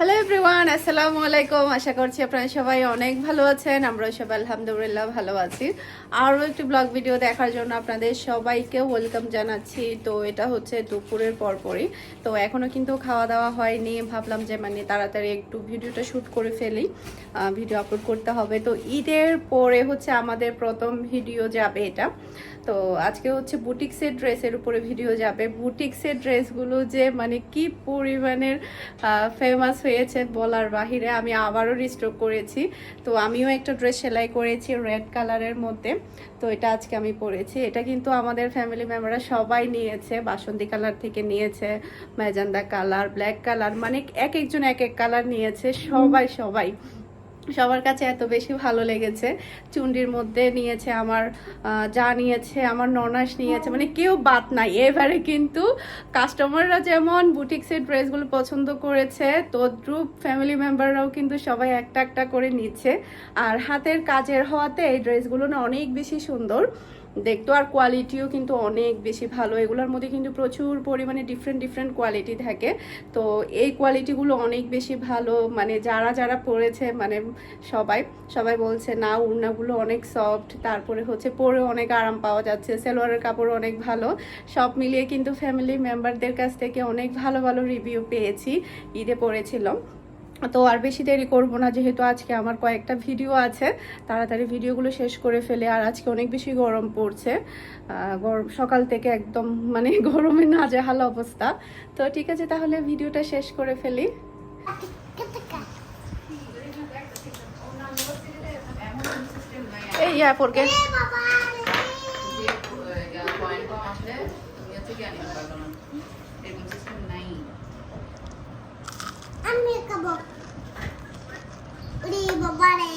Hello everyone আসসালামু আলাইকুম আশা করছি আপনারা সবাই অনেক ভালো আছেন। আমরা সবাই আলহামদুলিল্লাহ ভালো আছি। আরও একটি ব্লগ ভিডিও দেখার জন্য আপনাদের সবাইকে ওয়েলকাম জানাচ্ছি। তো এটা হচ্ছে দুপুরের পরপরই। তো এখনও কিন্তু খাওয়া দাওয়া হয়নি। ভাবলাম যে মানে তাড়াতাড়ি একটু ভিডিওটা শ্যুট করে ফেলি। ভিডিও আপলোড করতে হবে। তো ঈদের পরে হচ্ছে আমাদের প্রথম ভিডিও যাবে এটা। তো আজকে হচ্ছে বুটিক্সের ড্রেসের উপরে ভিডিও যাবে। বুটিক্সের ড্রেসগুলো যে মানে কি পরিমাণের ফেমাস হয়েছে বলার বাহিরে আমি আবারও রিস্টক করেছি। তো আমিও একটা ড্রেস সেলাই করেছি রেড কালারের মধ্যে। তো এটা আজকে আমি পরেছি। এটা কিন্তু আমাদের ফ্যামিলি মেম্বাররা সবাই নিয়েছে। বাসন্তী কালার থেকে নিয়েছে ম্যাজান্দা কালার ব্ল্যাক কালার মানে এক একজন এক এক কালার নিয়েছে। সবাই সবাই। সবার কাছে এত বেশি ভালো লেগেছে। চুন্ডির মধ্যে নিয়েছে আমার যা নিয়েছে, আমার ননাস নিয়েছে মানে কেউ বাদ নাই। এবারে কিন্তু কাস্টমাররা যেমন বুটিক্সের ড্রেসগুলো পছন্দ করেছে, তদ্রুপ ফ্যামিলি মেম্বাররাও কিন্তু সবাই একটা একটা করে নিচ্ছে। আর হাতের কাজের হওয়াতে এই ড্রেসগুলো না অনেক বেশি সুন্দর। দেখতো আর কোয়ালিটিও কিন্তু অনেক বেশি ভালো। এগুলোর মধ্যে কিন্তু প্রচুর পরিমাণে ডিফারেন্ট ডিফারেন্ট কোয়ালিটি থাকে। তো এই কোয়ালিটিগুলো অনেক বেশি ভালো। মানে যারা যারা পরেছে মানে সবাই সবাই বলছে, না, উড়নাগুলো অনেক সফট তারপরে হচ্ছে পরে অনেক আরাম পাওয়া যাচ্ছে। সেলোয়ারের কাপড় অনেক ভালো। সব মিলিয়ে কিন্তু ফ্যামিলি মেম্বারদের কাছ থেকে অনেক ভালো ভালো রিভিউ পেয়েছি। ঈদে পড়েছিলাম। তো আর বেশি দেরি করব না, যেহেতু আজকে আমার কয়েকটা ভিডিও আছে। তাড়াতাড়ি ভিডিওগুলো শেষ করে ফেলে, আর আজকে অনেক বেশি গরম পড়ছে। গরম, সকাল থেকে একদম মানে গরমে না নাজেহাল অবস্থা। তো ঠিক আছে, তাহলে ভিডিওটা শেষ করে ফেলি। এই ইয়া পড়কে আমি খাব উড়ি বাবা রে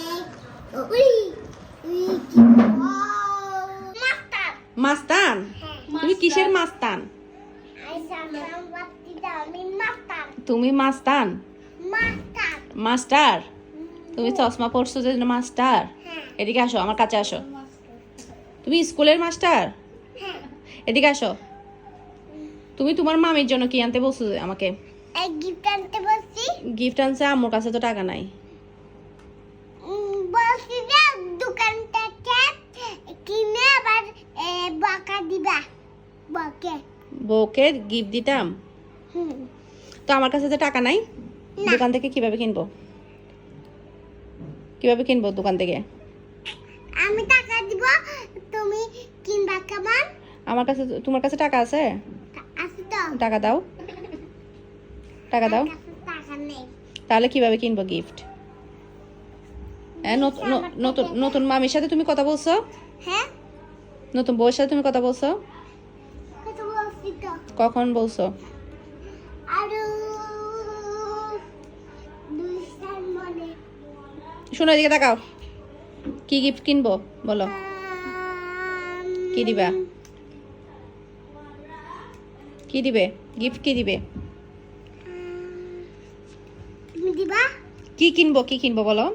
উড়ি উড়ি কি মাস্টার মাস্তান তুমি কিসের মাস্তান? তুমি মাস্তান? মাস্টার? তুমি চশমা পড়ছো যে মাস্টার? হ্যাঁ। এদিকে আসো আমার কাছে আসো। তুমি স্কুলের মাস্টার? হ্যাঁ। এদিকে আসো। তুমি তোমার মামির জন্য কি আনতে বলছো আমাকে? গিফট আনতে বলছি। গিফট আনছে আম্মুর কাছে তো টাকা নাই। বলছি যে দোকান থেকে কিনে আবার বকা দিবা। বকে বউকে গিফট দিতাম? তো আমার কাছে তো টাকা নাই দোকান থেকে কীভাবে কিনবো? কীভাবে কিনবো দোকান থেকে? আমি টাকা দিব তুমি কিনবা কেমন? আমার কাছে তোমার কাছে টাকা আছে? আছে তো। টাকা দাও। টাকা দাও। টাকা নেই। তাহলে কীভাবে কিনবো গিফট হ্যাঁ নতুন নতুন মামির সাথে তুমি কথা বলছো? হ্যাঁ। নতুন বউয়ের সাথে তুমি কথা বলছো? কখন বলছো? শোনো এদিকে তাকাও। কি গিফট কিনবো? বলো। কি দিবা? কি দিবে? গিফট কি দিবে? দিবা? কি কিনবো? কি কিনবো? বলো।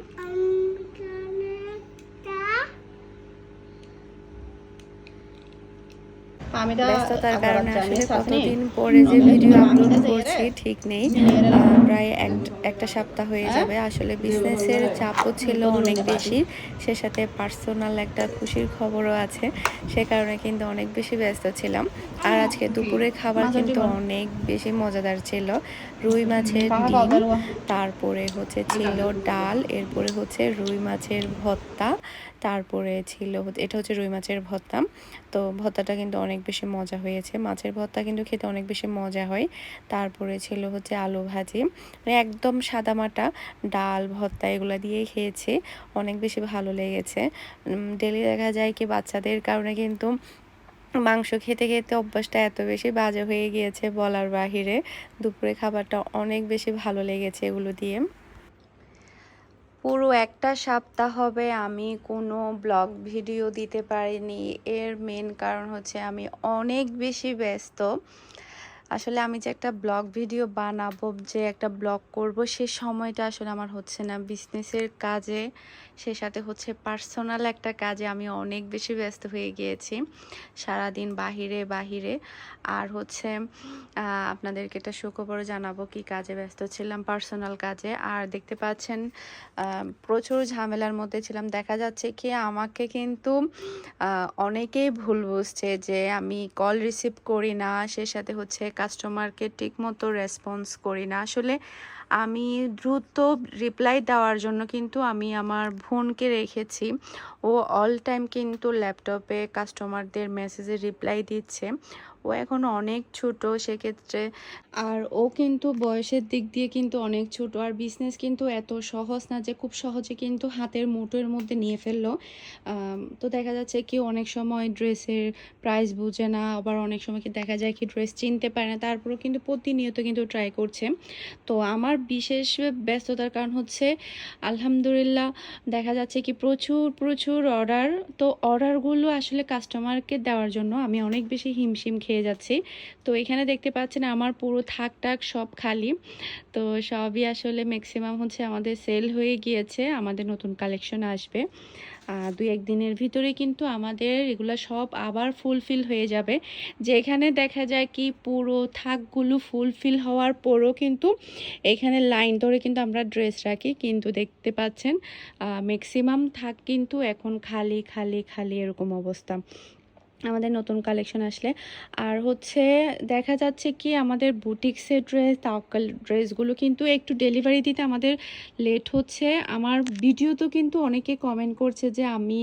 ব্যস্ততার কারণে আসলে কতদিন পরে যে ভিডিও আপলোড করছি ঠিক নেই। প্রায় এক- একটা সপ্তাহ হয়ে যাবে। আসলে বিজনেসের চাপও ছিল অনেক বেশি। সে সাথে পার্সোনাল একটা খুশির খবরও আছে। সে কারণে কিন্তু অনেক বেশি ব্যস্ত ছিলাম। আর আজকে দুপুরে খাবার কিন্তু অনেক বেশি মজাদার ছিল। রুই মাছের ডিম তারপরে হচ্ছে ছিল ডাল এরপরে হচ্ছে রুই মাছের ভর্তা তারপরে ছিল এটা হচ্ছে রুই মাছের ভর্তা। তো ভর্তাটা কিন্তু অনেক বেশি মজা হয়েছে। মাছের ভর্তা কিন্তু খেতে অনেক বেশি মজা হয়। তারপরে ছিল হচ্ছে আলু ভাজি। মানে একদম সাদামাটা ডাল ভর্তা এগুলো দিয়েই খেয়েছি। অনেক বেশি ভালো লেগেছে। ডেলি দেখা যায় কি বাচ্চাদের কারণে কিন্তু মাংস খেতে খেতে অভ্যাসটা এত বেশি বাজে হয়ে গিয়েছে বলার বাহিরে। দুপুরে খাবারটা অনেক বেশি ভালো লেগেছে এগুলো দিয়ে। পুরো একটা সপ্তাহ হবে আমি কোনো ব্লগ ভিডিও দিতে পারিনি। এর মেন কারণ হচ্ছে আমি অনেক বেশি ব্যস্ত। আসলে আমি যে একটা ব্লগ ভিডিও বানাবো, যে একটা ব্লগ করব, সে সময়টা আসলে আমার হচ্ছে না। বিজনেসের কাজে সে সাথে হচ্ছে পার্সোনাল একটা কাজে আমি অনেক বেশি ব্যস্ত হয়ে গিয়েছি। সারাদিন বাহিরে বাহিরে। আর হচ্ছে আপনাদেরকে একটা সুখবর জানাব কি কাজে ব্যস্ত ছিলাম পার্সোনাল কাজে। আর দেখতে পাচ্ছেন প্রচুর ঝামেলার মধ্যে ছিলাম। দেখা যাচ্ছে কি আমাকে কিন্তু অনেকেই ভুল বুঝছে যে আমি কল রিসিভ করি না, সে সাথে হচ্ছে কাস্টমারকে ঠিকমতো রেসপন্স করি না। আসলে আমি দ্রুত রিপ্লাই দেওয়ার জন্য কিন্তু আমি আমার বোনকে রেখেছি। ও অল টাইম কিন্তু ল্যাপটপে কাস্টমারদের মেসেজে রিপ্লাই দিচ্ছে। ও এখন অনেক ছোট সেক্ষেত্রে। আর ও কিন্তু বয়সের দিক দিয়ে কিন্তু অনেক ছোট। আর বিজনেস কিন্তু এত সহজ না যে খুব সহজে কিন্তু হাতের মুঠোর মধ্যে নিয়ে ফেলল। তো দেখা যাচ্ছে কি অনেক সময় ড্রেসের প্রাইস বুঝে না, আবার অনেক সময় কি দেখা যায় কি ড্রেস চিনতে পারে না, তারপরেও কিন্তু প্রতিনিয়ত কিন্তু ট্রাই করছে। তো আমার বিশেষ ব্যস্ততার কারণ হচ্ছে, আলহামদুলিল্লাহ দেখা যাচ্ছে কি প্রচুর প্রচুর অর্ডার তো অর্ডারগুলো আসলে কাস্টমারকে দেওয়ার জন্য আমি অনেক বেশি হিমশিম খেয়ে যাচ্ছি। তো এখানে দেখতে পাচ্ছেন আমার পুরো থাক টাক সব খালি। তো সবই আসলে ম্যাক্সিমাম হচ্ছে আমাদের সেল হয়ে গিয়েছে, আমাদের নতুন কালেকশন আসবে। দুই একদিনের ভিতরে কিন্তু আমাদের এগুলো সব আবার ফুলফিল হয়ে যাবে। যেখানে দেখা যায় কি পুরো থাকগুলো ফুলফিল হওয়ার পরও কিন্তু এখানে লাইন ধরে কিন্তু আমরা ড্রেস রাখি। কিন্তু দেখতে পাচ্ছেন ম্যাক্সিমাম থাক কিন্তু এখন খালি খালি খালি এরকম অবস্থা। আমাদের নতুন কালেকশন আসলে। আর হচ্ছে দেখা যাচ্ছে কি আমাদের বুটিক্সের ড্রেস তাওকাল ড্রেসগুলো কিন্তু একটু ডেলিভারি দিতে আমাদের লেট হচ্ছে। আমার ভিডিওতেও কিন্তু অনেকে কমেন্ট করছে যে আমি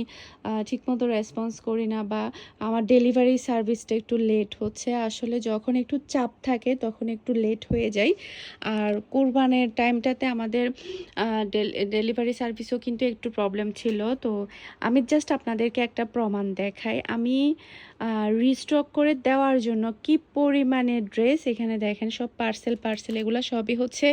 ঠিকমতো রেসপন্স করি না বা আমার ডেলিভারি সার্ভিসটা একটু লেট হচ্ছে। আসলে যখন একটু চাপ থাকে তখন একটু লেট হয়ে যায় আর কোরবানের টাইমটাতে আমাদের ডেলিভারি সার্ভিসও কিন্তু একটু প্রবলেম ছিল। তো আমি জাস্ট আপনাদেরকে একটা প্রমাণ দেখাই। আমি রিস্টক করে দেওয়ার জন্য কি পরিমাণে ড্রেস এখানে দেখেন সব পার্সেল পার্সেল এগুলো সবই হচ্ছে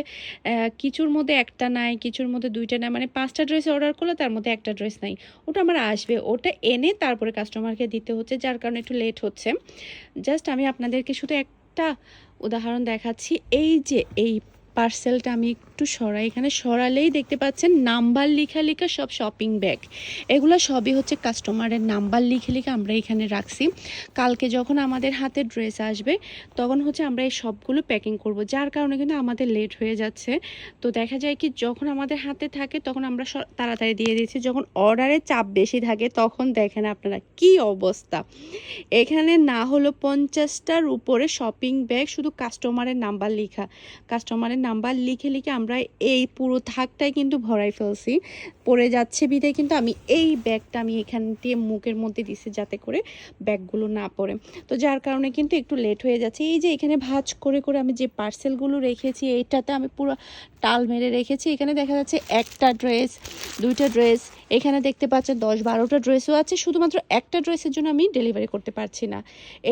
কিছুর মধ্যে একটা নাই, কিছুর মধ্যে দুইটা নাই। মানে পাঁচটা ড্রেস অর্ডার করলে তার মধ্যে একটা ড্রেস নাই। ওটা আমার আসবে। ওটা এনে তারপরে কাস্টমারকে দিতে হচ্ছে, যার কারণে একটু লেট হচ্ছে। জাস্ট আমি আপনাদেরকে শুধু একটা উদাহরণ দেখাচ্ছি। এই যে, এই পার্সেলটা আমি একটু সরাই। এখানে সরালেই দেখতে পাচ্ছেন নাম্বার লিখা লিখা সব শপিং ব্যাগ এগুলো সবই হচ্ছে কাস্টমারের নাম্বার লিখে লিখে আমরা এখানে রাখছি। কালকে যখন আমাদের হাতে ড্রেস আসবে, তখন হচ্ছে আমরা এই সবগুলো প্যাকিং করব। যার কারণে কিন্তু আমাদের লেট হয়ে যাচ্ছে। তো দেখা যায় কি, যখন আমাদের হাতে থাকে, তখন আমরা তাড়াতাড়ি দিয়ে দিচ্ছি। যখন অর্ডারে চাপ বেশি থাকে, তখন দেখেন আপনারা কি অবস্থা। এখানে না হলো পঞ্চাশটার উপরে শপিং ব্যাগ শুধু কাস্টমারের নাম্বার লেখা। কাস্টমারের নাম্বার লিখে লিখে আমরা এই পুরো থাকটাই কিন্তু ভরাই ফেলছি। পড়ে যাচ্ছে বিধে কিন্তু আমি এই ব্যাগটা আমি এখান দিয়ে মুখের মধ্যে দিছি যাতে করে ব্যাগগুলো না পড়ে। তো যার কারণে কিন্তু একটু লেট হয়ে যাচ্ছে। এই যে এখানে ভাজ করে করে আমি যে পার্সেলগুলো রেখেছি, এইটাতে আমি পুরো টাল মেরে রেখেছি। এখানে দেখা যাচ্ছে একটা ড্রেস দুইটা ড্রেস এখানে দেখতে পাচ্ছেন দশ বারোটা ড্রেসও আছে, শুধুমাত্র একটা ড্রেসের জন্য আমি ডেলিভারি করতে পারছি না।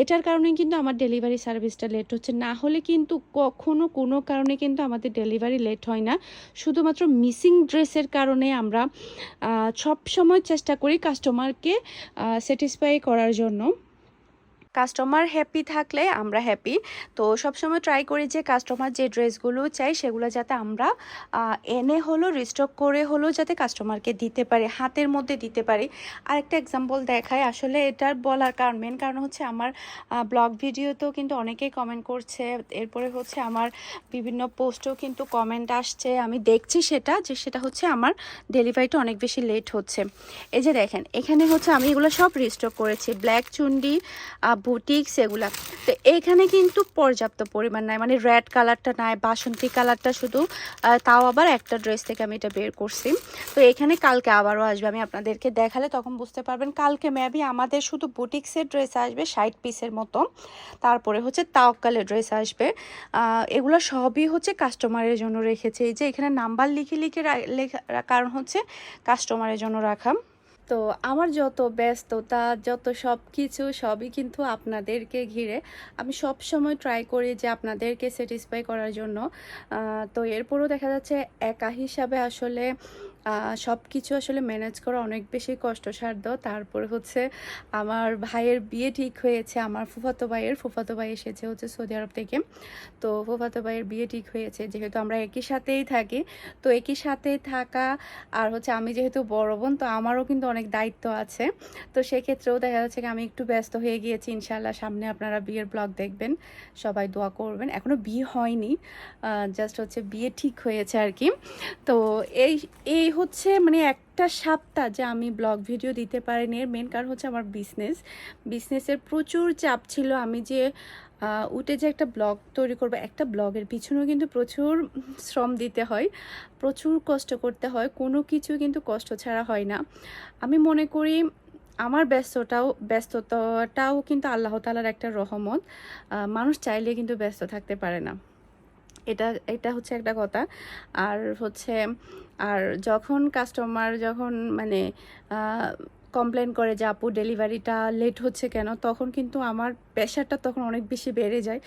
এটার কারণে কিন্তু আমার ডেলিভারি সার্ভিসটা লেট হচ্ছে। না হলে কিন্তু কখনো কোনো কারণে কিন্তু আমাদের ডেলিভারি লেট হয় না। শুধুমাত্র মিসিং ড্রেসের কারণে আমরা সব সময় চেষ্টা করি কাস্টমারকে স্যাটিসফাই করার জন্য। কাস্টমার হ্যাপি থাকলে আমরা হ্যাপি তো সবসময় ট্রাই করি যে কাস্টমার যে ড্রেসগুলো চাই সেগুলো যাতে আমরা এনে হলো রিস্টক করে হলো যাতে কাস্টমারকে দিতে পারি, হাতের মধ্যে দিতে পারি। আরেকটা এক্সাম্পল দেখায় আসলে এটার বলার কারণ মেন কারণ হচ্ছে আমার ব্লগ ভিডিওতেও কিন্তু অনেকেই কমেন্ট করছে, এরপরে হচ্ছে আমার বিভিন্ন পোস্টেও কিন্তু কমেন্ট আসছে, আমি দেখছি সেটা যে সেটা হচ্ছে আমার ডেলিভারিটা অনেক বেশি লেট হচ্ছে। এই যে দেখেন, এখানে হচ্ছে আমি এগুলো সব রিস্টক করেছি ব্ল্যাক চুন্ডি বুটিক্স এগুলা। তো এখানে কিন্তু পর্যাপ্ত পরিমাণ নাই মানে রেড কালারটা নাই, বাসন্তী কালারটা শুধু তাও আবার একটা ড্রেস থেকে আমি এটা বের করছি। তো এখানে কালকে আবারও আসবে, আমি আপনাদেরকে দেখালে তখন বুঝতে পারবেন। কালকে মেবি আমাদের শুধু বুটিক্সের ড্রেস আসবে, ষাট পিসের মতো। তারপরে হচ্ছে তাওকালের ড্রেস আসবে। এগুলো সবই হচ্ছে কাস্টমারের জন্য রেখেছে। এই যে এখানে নাম্বার লিখে লিখে লেখা, কারণ হচ্ছে কাস্টমারের জন্য রাখা। তো আমার যত ব্যস্ততা, যত সব কিছু সবই কিন্তু আপনাদেরকে ঘিরে আমি সব সময় ট্রাই করি যে আপনাদেরকে স্যাটিসফাই করার জন্য। তো এরপরও দেখা যাচ্ছে একা হিসাবে আসলে সব কিছু আসলে ম্যানেজ করা অনেক বেশি কষ্টসাধ্য। তারপরে হচ্ছে আমার ভাইয়ের বিয়ে ঠিক হয়েছে, আমার ফুফাতো ভাইয়ের। ফুফাতো ভাই এসেছে হচ্ছে সৌদি আরব থেকে। তো ফুফাতো ভাইয়ের বিয়ে ঠিক হয়েছে, যেহেতু আমরা একই সাথেই থাকি। তো একই সাথে থাকা আর হচ্ছে আমি যেহেতু বড় বোন, তো আমারও কিন্তু অনেক দায়িত্ব আছে। তো সেক্ষেত্রেও দেখা যাচ্ছে কি আমি একটু ব্যস্ত হয়ে গিয়েছি। ইনশাল্লাহ সামনে আপনারা বিয়ের ব্লগ দেখবেন, সবাই দোয়া করবেন। এখনও বিয়ে হয়নি জাস্ট হচ্ছে বিয়ে ঠিক হয়েছে আর কি। তো এই এই হচ্ছে মানে একটা সপ্তাহ যে আমি ব্লগ ভিডিও দিতে পারিনি। এর মেন কারণ হচ্ছে আমার বিজনেস বিজনেসের প্রচুর চাপ ছিল। আমি যে উঠে যে একটা ব্লগ তৈরি করব, একটা ব্লগের পিছনেও কিন্তু প্রচুর শ্রম দিতে হয়, প্রচুর কষ্ট করতে হয়, কোনো কিছু কিন্তু কষ্ট ছাড়া হয় না। আমি মনে করি আমার ব্যস্ততাও, ব্যস্ততাটাও কিন্তু আল্লাহ তালার একটা রহমত। মানুষ চাইলে কিন্তু ব্যস্ত থাকতে পারে না। এটা এটা হচ্ছে একটা কথা। আর হচ্ছে, আর যখন কাস্টমার যখন মানে কমপ্লেন করে যে, আপু ডেলিভারিটা লেট হচ্ছে কেন? তখন কিন্তু আমার প্রেশারটা তখন অনেক বেশি বেড়ে যায়।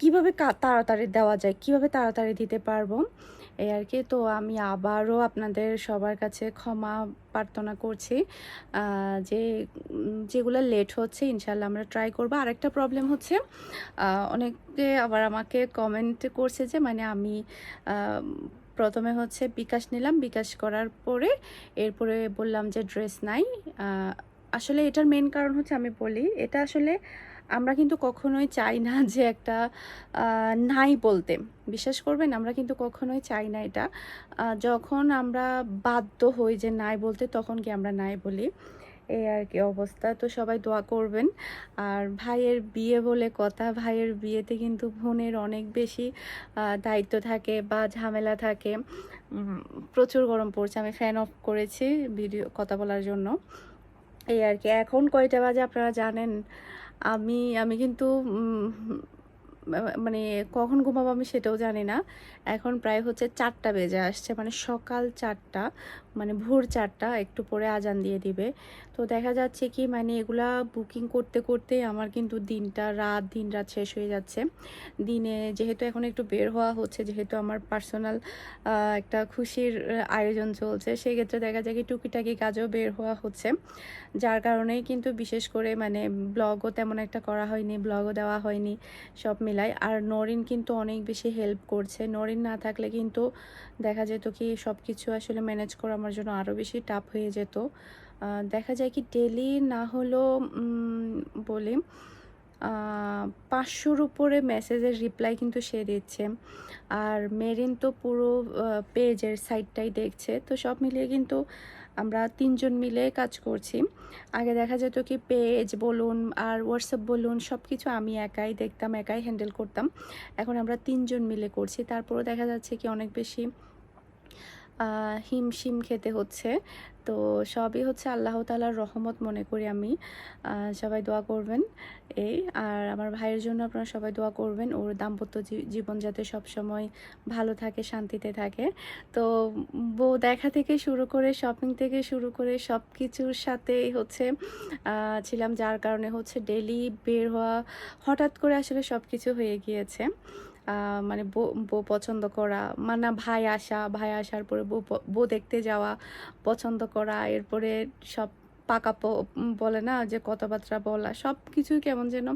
কীভাবে তাড়াতাড়ি দেওয়া যায়? কীভাবে তাড়াতাড়ি দিতে পারব? এই আর কি। তো আমি আবারও আপনাদের সবার কাছে ক্ষমা প্রার্থনা করছি। যে, যেগুলো লেট হচ্ছে ইনশাল্লাহ আমরা ট্রাই করব। আরেকটা প্রবলেম হচ্ছে অনেকে আবার আমাকে কমেন্ট করছে যে মানে আমি প্রথমে হচ্ছে বিকাশ নিলাম। বিকাশ করার পরে এরপরে বললাম যে ড্রেস নাই। আসলে এটার মেন কারণ হচ্ছে আমি বলি, এটা আসলে আমরা কিন্তু কখনোই চাই না যে একটা নাই বলতে। বিশ্বাস করবেন, আমরা কিন্তু কখনোই চাই না এটা। যখন আমরা বাধ্য হই যে নাই বলতে, তখন কি আমরা নাই বলি? এই আর কি অবস্থা। তো সবাই দোয়া করবেন। আর ভাইয়ের বিয়ে বলে কথা, ভাইয়ের বিয়েতে কিন্তু বোনের অনেক বেশি দায়িত্ব থাকে বা ঝামেলা থাকে। প্রচুর গরম পড়ছে। আমি ফ্যান অফ করেছি ভিডিও, কথা বলার জন্য। এই আর কি। এখন কয়টা বাজে আপনারা জানেন? আমি আমি কিন্তু মানে কখন ঘুমাবো আমি সেটাও জানি না। এখন প্রায় হচ্ছে চারটা বেজে আসছে মানে সকাল চারটা। মানে ভোর চারটা, একটু পরে আজান দিয়ে দিবে। তো দেখা যাচ্ছে কি মানে এগুলা বুকিং করতে করতে আমার কিন্তু দিনটা, রাত দিন রাত শেষ হয়ে যাচ্ছে। দিনে যেহেতু এখন একটু বের হওয়া হচ্ছে, যেহেতু আমার পার্সোনাল একটা খুশির আয়োজন চলছে, সেক্ষেত্রে দেখা যায় কি টুকিটাকি কাজও বের হওয়া হচ্ছে। যার কারণেই কিন্তু বিশেষ করে মানে ব্লগও তেমন একটা করা হয়নি ব্লগও দেওয়া হয়নি, সব মিলাই। আর নরিন কিন্তু অনেক বেশি হেল্প করছে। নরিন না থাকলে কিন্তু দেখা যেত কি সব কিছু আসলে ম্যানেজ করা আমার জন্য আরও বেশি টাফ হয়ে যেত। দেখা যায় কি ডেলি না উম, বলি পাঁচশোর উপরে মেসেজের রিপ্লাই কিন্তু সে দিচ্ছে। আর মেরিন তো পুরো পেজের সাইডটাই দেখছে। তো সব মিলিয়ে কিন্তু আমরা তিনজন মিলে কাজ করছি। আগে দেখা যেত কি পেজ বলুন আর হোয়াটসঅ্যাপ বলুন সব কিছু আমি একাই দেখতাম একাই হ্যান্ডেল করতাম। এখন আমরা তিনজন মিলে করছি। তারপরও দেখা যাচ্ছে কি অনেক বেশি হিমশিম খেতে হচ্ছে। তো সবই হচ্ছে আল্লাহ তালার রহমত মনে করি আমি। সবাই দোয়া করবেন এই। আর আমার ভাইয়ের জন্য আপনারা সবাই দোয়া করবেন। ওর দাম্পত্য জীবন যাতে সব সময় ভালো থাকে, শান্তিতে থাকে। তো বউ দেখা থেকে শুরু করে শপিং থেকে শুরু করে সব কিছুর সাথেই হচ্ছে ছিলাম যার কারণে হচ্ছে ডেলি বের হওয়া হঠাৎ করে আসলে সব কিছু হয়ে গিয়েছে। মানে বউ পছন্দ করা মানে ভাই আসা, ভাই আসার পরে বউ বউ দেখতে যাওয়া পছন্দ করা, এরপরে সব পাকা বলে না যে কথাবার্তা বলা সব কিছুই কেমন যেন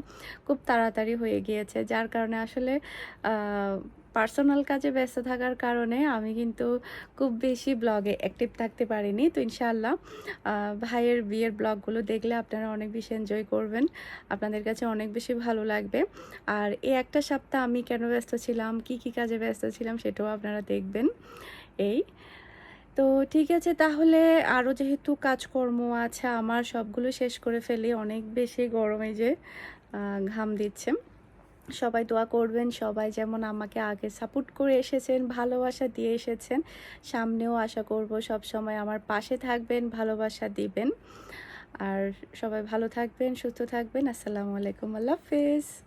খুব তাড়াতাড়ি হয়ে গিয়েছে, যার কারণে আসলে পার্সোনাল কাজে ব্যস্ত থাকার কারণে আমি কিন্তু খুব বেশি ব্লগে অ্যাক্টিভ থাকতে পারিনি। তো ইনশাআল্লাহ ভাইয়ের বিয়ের ব্লগগুলো দেখলে আপনারা অনেক বেশি এনজয় করবেন। আপনাদের কাছে অনেক বেশি ভালো লাগবে। আর এই একটা সপ্তাহ আমি কেন ব্যস্ত ছিলাম, কি কি কাজে ব্যস্ত ছিলাম সেটাও আপনারা দেখবেন। এই, তো ঠিক আছে, তাহলে আরও যেহেতু কাজকর্ম আছে, আমার সবগুলো শেষ করে ফেলি। অনেক বেশি গরমে যে ঘাম দিচ্ছে। সবাই দোয়া করবেন, সবাই যেমন আমাকে আগে সাপোর্ট করে এসেছেন, ভালোবাসা দিয়ে এসেছেন, সামনেও আশা করব সব সময় আমার পাশে থাকবেন, ভালোবাসা দিবেন। আর সবাই ভালো থাকবেন, সুস্থ থাকবেন। আসসালামু আলাইকুম, আল্লাহ হাফেজ।